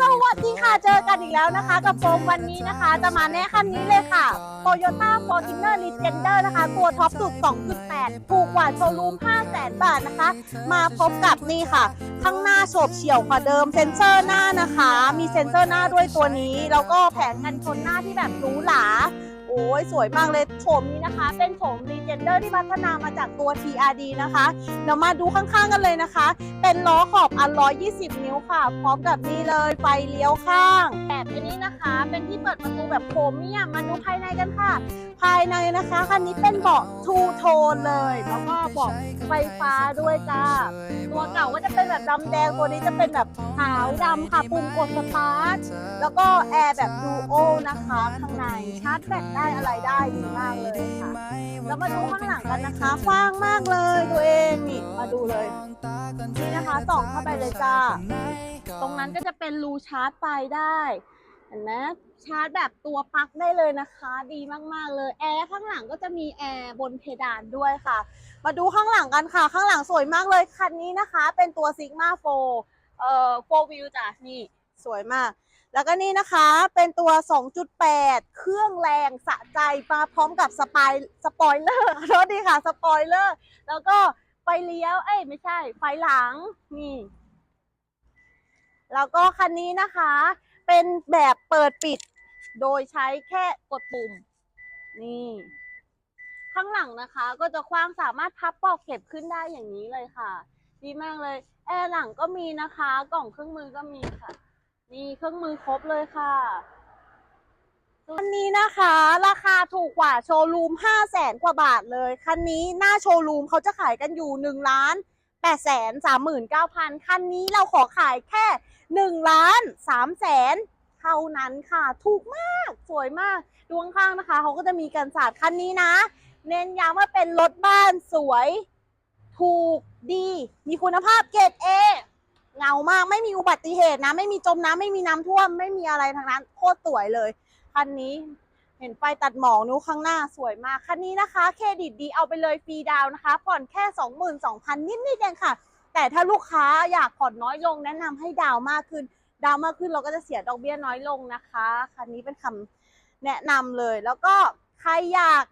สวัสดีค่ะ เจอกันอีกแล้วนะคะ กับโฟมวันนี้นะคะ จะมาแนะคันนี้เลยค่ะ Toyota Fortuner Legender นะคะ ตัวท็อปสุด 2.8 ถูกกว่าโชว์รูม 500,000 บาทนะคะ มาพบกับนี่ค่ะ ข้างหน้าโฉบเฉี่ยวกว่าเดิม เซ็นเซอร์หน้านะคะ มีเซ็นเซอร์หน้าด้วยตัวนี้ แล้วก็แผงกันชนหน้าที่แบบหรูหรา อ้ยสวยมากเลยโฉมนี้นะคะ เป็นโฉม Legender ที่พัฒนามาจากตัว TRD นะคะเดี๋ยวมาดูข้างๆกันเลยนะคะ เป็นล้อขอบอัน120นิ้วค่ะ พร้อมกับนี่เลยไฟเลี้ยวข้าง แบบนี้นะคะ เป็นที่เปิดประตูแบบโครเมียมมาดูภายในกันค่ะ ภายในนะคะคันนี้เป็นเบาะทูโทนเลย แล้วก็เบาะไฟฟ้าด้วยจ้าตัวเก่าก็จะเป็นแบบดำแดงตัวนี้จะเป็นแบบขาวดำค่ะปุ่มกดสตาร์ทแล้วก็แอร์แบบดูโอนะคะ ข้างในชาร์จแบตได้อะไรได้ดีมากเลยค่ะแล้วมาดูข้างหลังกันนะคะกว้างมากเลยตัวเองนี่มาดูเลยนี่นะคะส่องเข้าไปเลยจ้าตรงนั้นก็จะเป็นรูชาร์จไฟได้เห็นไหมชาร์จแบบตัวปลั๊กได้เลยนะคะ ดีมากๆเลยแอร์ข้างหลังก็จะมีแอร์บนเพดานด้วยค่ะ มาดูข้างหลังกันค่ะ ข้างหลังสวยมากเลยคันนี้นะคะ เป็นตัว Sigma 4เอ่อ4 wheel จ้ะนี่สวยมาก แล้วก็นี่นะคะเป็นตัว 2.8 เครื่องแรงสะใจมาพร้อมกับสปายสปอยเลอร์ขอโทษดีค่ะ สปอยเลอร์ แล้วก็ไฟเลี้ยว เอ้ยไม่ใช่ ไฟหลัง นี่ แล้วก็คันนี้นะคะ เป็นแบบเปิดปิด โดยใช้แค่กดปุ่ม นี่ ข้างหลังนะคะ ก็จะกว้างสามารถพับปอกเก็บขึ้นได้อย่างนี้เลยค่ะ ดีมากเลย แอร์หลังก็มีนะคะ กล่องเครื่องมือก็มีค่ะ นี่เครื่องมือครบเลยค่ะคันนี้นะคะ ราคาถูกกว่าโชว์รูม5 0 0แสนกว่าบาทเลย คันนี้หน้าโชว์รูมเขาจะขายกันอยู่1ล้าน8แสน39,000 คันนี้เราขอขายแค่1ล้าน3แสนเท่านั้นค่ะ ถูกมากสวยมากดวงข้างนะคะเขาก็จะมีกันศาสตร์คันนี้นะ เน้นย้ำว่าเป็นรถบ้านสวย ถูกดี มีคุณภาพเกรดเอ เงามากไม่มีอุบัติเหตุนะ ไม่มีจมน้ำไม่มีน้ำท่วม ไม่มีอะไรทั้งนั้นโคตรสวยเลยคันนี้เห็นไฟตัดหมอกนิ้วข้างหน้าสวยมาก คันนี้นะคะ เครดิตดีเอาไปเลยฟรีดาวนะคะ ผ่อนแค่ 22,000 นิดๆเองค่ะ แต่ถ้าลูกค้าอยากผ่อนน้อยลงแนะนำให้ดาวมากขึ้น ดาวมากขึ้นเราก็จะเสียดอกเบี้ยน้อยลงนะคะ คันนี้เป็นคำแนะนำเลย แล้วก็ใครอยาก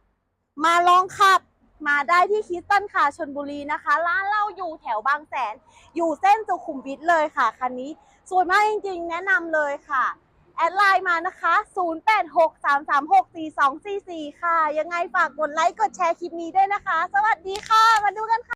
มาลองขับ มาได้ที่คิสตันค่ะชนบุรีนะคะ ร้านเล่าอยู่แถวบางแสน อยู่เส้นสุขุมวิทเลยค่ะคันนี้สวยมากจริงๆ แนะนำเลยค่ะแอดไลน์มานะคะ 0863364244 ค่ะ ยังไงฝากกดไลค์ กดแชร์คลิปนี้ด้วยนะคะ สวัสดีค่ะ มาดูกันค่ะ